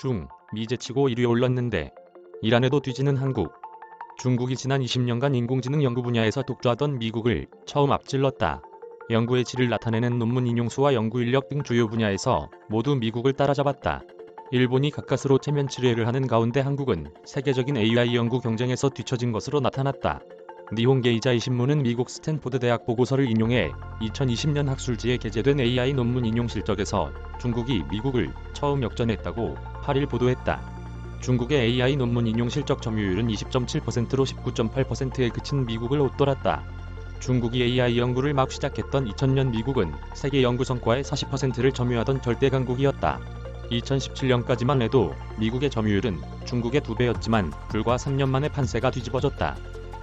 중, 미 제치고 1위에 올랐는데 이란에도 뒤지는 한국. 중국이 지난 20년간 인공지능 연구 분야에서 독주하던 미국을 처음 앞질렀다. 연구의 질을 나타내는 논문 인용수와 연구 인력 등 주요 분야에서 모두 미국을 따라잡았다. 일본이 가까스로 체면 치레를 하는 가운데 한국은 세계적인 AI 연구 경쟁에서 뒤처진 것으로 나타났다. 니혼게이자 이 신문은 미국 스탠포드 대학 보고서를 인용해 2020년 학술지에 게재된 AI 논문 인용 실적에서 중국이 미국을 처음 역전했다고 8일 보도했다. 중국의 AI 논문 인용 실적 점유율은 20.7%로 19.8%에 그친 미국을 웃돌았다. 중국이 AI 연구를 막 시작했던 2000년 미국은 세계 연구 성과의 40%를 점유하던 절대 강국이었다. 2017년까지만 해도 미국의 점유율은 중국의 두 배였지만 불과 3년 만에 판세가 뒤집어졌다.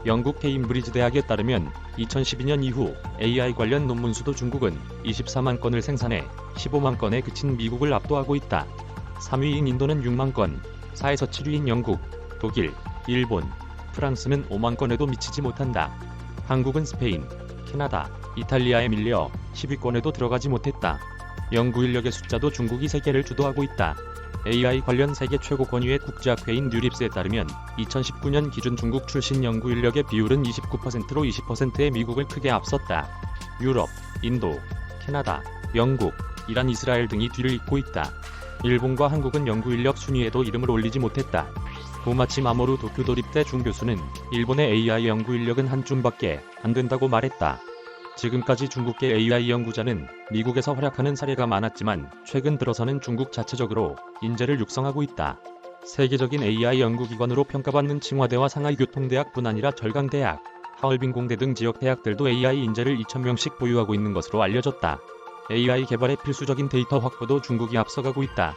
영국 케임브리지 대학에 따르면 2012년 이후 AI 관련 논문 수도 중국은 24만 건을 생산해 15만 건에 그친 미국을 압도하고 있다. 3위인 인도는 6만 건, 4에서 7위인 영국, 독일, 일본, 프랑스는 5만 건에도 미치지 못한다. 한국은 스페인, 캐나다, 이탈리아에 밀려 10위권에도 들어가지 못했다. 연구 인력의 숫자도 중국이 세계를 주도하고 있다. AI 관련 세계 최고 권위의 국제학회인 뉴립스에 따르면 2019년 기준 중국 출신 연구 인력의 비율은 29%로 20%의 미국을 크게 앞섰다. 유럽, 인도, 캐나다, 영국, 이란, 이스라엘 등이 뒤를 잇고 있다. 일본과 한국은 연구 인력 순위에도 이름을 올리지 못했다. 고마치 마모루 도쿄 도립대 중교수는 일본의 AI 연구 인력은 한 줌밖에 안 된다고 말했다. 지금까지 중국계 AI 연구자는 미국에서 활약하는 사례가 많았지만 최근 들어서는 중국 자체적으로 인재를 육성하고 있다. 세계적인 AI 연구기관으로 평가받는 칭화대와 상하이 교통대학뿐 아니라 절강대학, 하얼빈 공대 등 지역 대학들도 AI 인재를 2,000명씩 보유하고 있는 것으로 알려졌다. AI 개발에 필수적인 데이터 확보도 중국이 앞서가고 있다.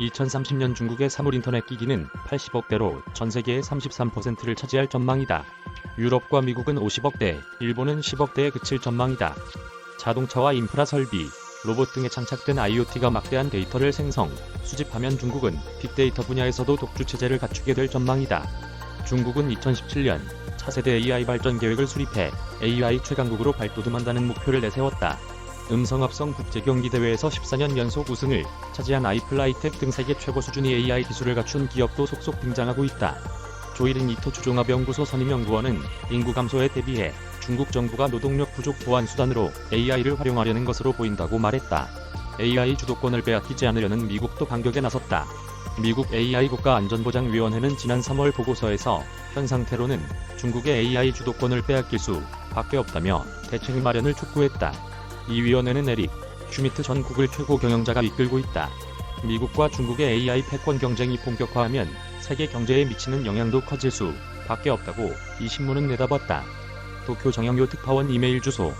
2030년 중국의 사물 인터넷 기기는 80억 대로 전 세계의 33%를 차지할 전망이다. 유럽과 미국은 50억 대, 일본은 10억 대에 그칠 전망이다. 자동차와 인프라 설비, 로봇 등에 장착된 IoT가 막대한 데이터를 생성, 수집하면 중국은 빅데이터 분야에서도 독주 체제를 갖추게 될 전망이다. 중국은 2017년 차세대 AI 발전 계획을 수립해 AI 최강국으로 발돋움한다는 목표를 내세웠다. 음성합성 국제경기대회에서 14년 연속 우승을 차지한 아이플라이텍 등 세계 최고 수준의 AI 기술을 갖춘 기업도 속속 등장하고 있다. 조일인 이토 주종합연구소 선임연구원은 인구 감소에 대비해 중국 정부가 노동력 부족 보완 수단으로 AI를 활용하려는 것으로 보인다고 말했다. AI 주도권을 빼앗기지 않으려는 미국도 반격에 나섰다. 미국 AI 국가안전보장위원회는 지난 3월 보고서에서 현 상태로는 중국의 AI 주도권을 빼앗길 수밖에 없다며 대책 마련을 촉구했다. 이 위원회는 에릭 슈미트 전 구글 최고 경영자가 이끌고 있다. 미국과 중국의 AI 패권 경쟁이 본격화하면 세계 경제에 미치는 영향도 커질 수 밖에 없다고 이 신문은 내다봤다. 도쿄 정영효 특파원 이메일 주소